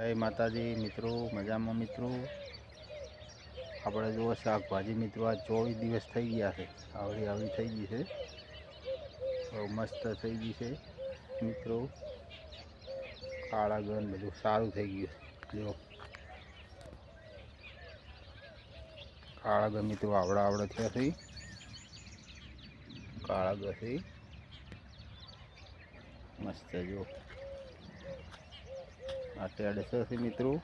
જય માતાજી, મિત્રો, મજામાં મિત્રો? આપણે જુઓ, શાકભાજી મિત્રો, આ ચોવીસ દિવસ થઈ ગયા છે. આવડી આવડી થઈ ગઈ છે. બહુ મસ્ત થઈ ગઈ છે, મિત્રો. કાળા ગન બધું સારું થઈ ગયું છે. જો કાળા ગન મિત્રો આવડા આવડા થયા છે. કાળા ગન મસ્ત જો આ ટેડસો છે મિત્રો.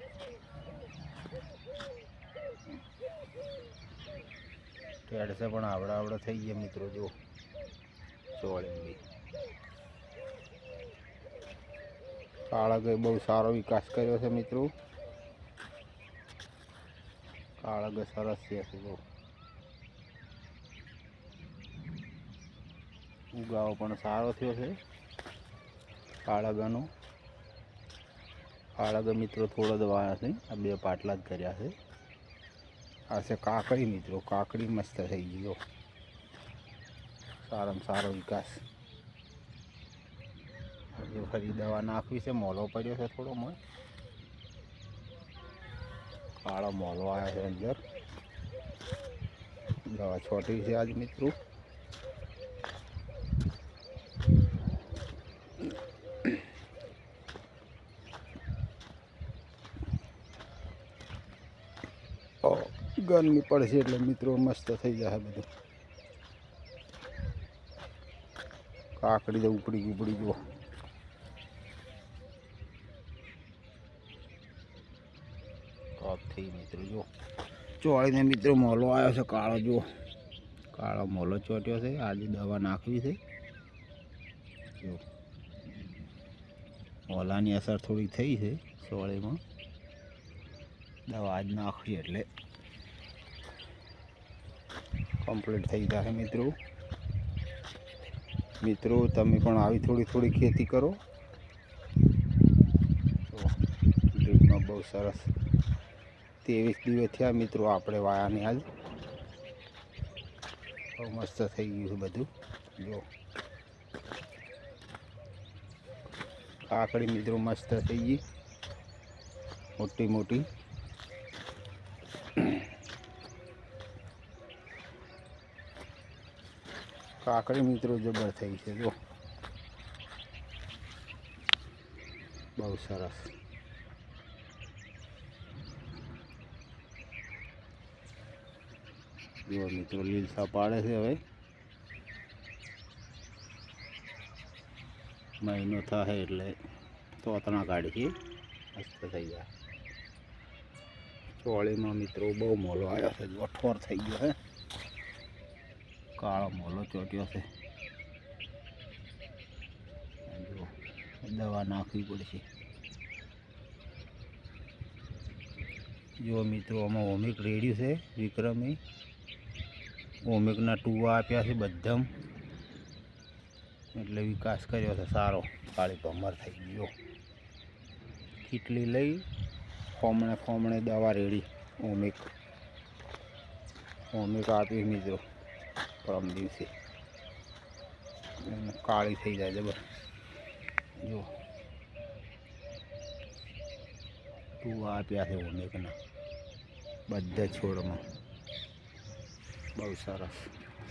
ટેડસે પણ આવડા આવડા થઈ ગયા મિત્રો, જો. ચોળી કાળા બહુ સારો વિકાસ કર્યો છે મિત્રો. કાળા સરસ છે બહુ. ઉગાવો પણ સારો થયો છે. કાળા ગાનો મિત્રો થોડો દવાયા છે. આ બે પાટલા જ કર્યા છે. આ છે કાકડી મિત્રો. કાકડી મસ્ત થઈ ગયો સારામાં સારો વિકાસ. હજુ ફરી દવા નાખવી છે, મોલો પડ્યો છે થોડો મોય. કાળો મોલો આવ્યો છે અંદર. દવા છોટી છે આજ મિત્રો. ગરમી પડશે એટલે મિત્રો મસ્ત થઈ જશે બધું. કાકડી તો ઉપડી ઉપડી ગયો ટોપ થઈ મિત્રો જો ચોળીને મિત્રો મોલો આવ્યો છે કાળો જુઓ. કાળો મોલો ચોટ્યો છે આજે દવા નાખવી છે. જો મોલાની અસર થોડી થઈ છે ચોળીમાં. દવા આજ નાખવી એટલે. કમ્પ્લીટ થઈ જશે મિત્રો. મિત્રો, તમે પણ આવી થોડી થોડી ખેતી કરો. ડ્રીપમાં બહુ સરસ ત્રેવીસ દિવસ થયા મિત્રો, આપણે વાયાની આજ બહુ મસ્ત થઈ ગયું છે બધું. જો. કાકડી મિત્રો મસ્ત થઈ ગઈ. મોટી મોટી. કાકડી મિત્રો જબર થઈ છે, જો. બહુ સરસ. જો મિત્રો, લીલસા પાડે છે હવે. મહિનો થાય એટલે તોતણા કાઢીએ. મસ્ત થઈ જાય. ચોળીમાં મિત્રો બહુ મોલો આવ્યો છે અઠોર થઈ ગયો છે. કાળો મોલો ચોટ્યો છે. જુઓ, દવા નાખવી પડશે. જો મિત્રો આમાં ઓમિક રેડ્યું છે વિક્રમે. ઓમિકના ટુવા આપ્યા છે બધા એટલે વિકાસ કર્યો છે સારો. કાળી ભમર થઈ ગયો. કીટલી લઈ ફોમણે ફોમણે દવા રેડી ઓમિક. ઓમિક આપી મિત્રો. પરમ દિવસે. કાળી થઈ જાય, જબર. જો ટુવા આપ્યા છે ઓમિકના બધા છોડમાં. બહુ સરસ.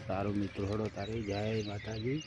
સારું મિત્રો, હળો તારી. જય માતાજી.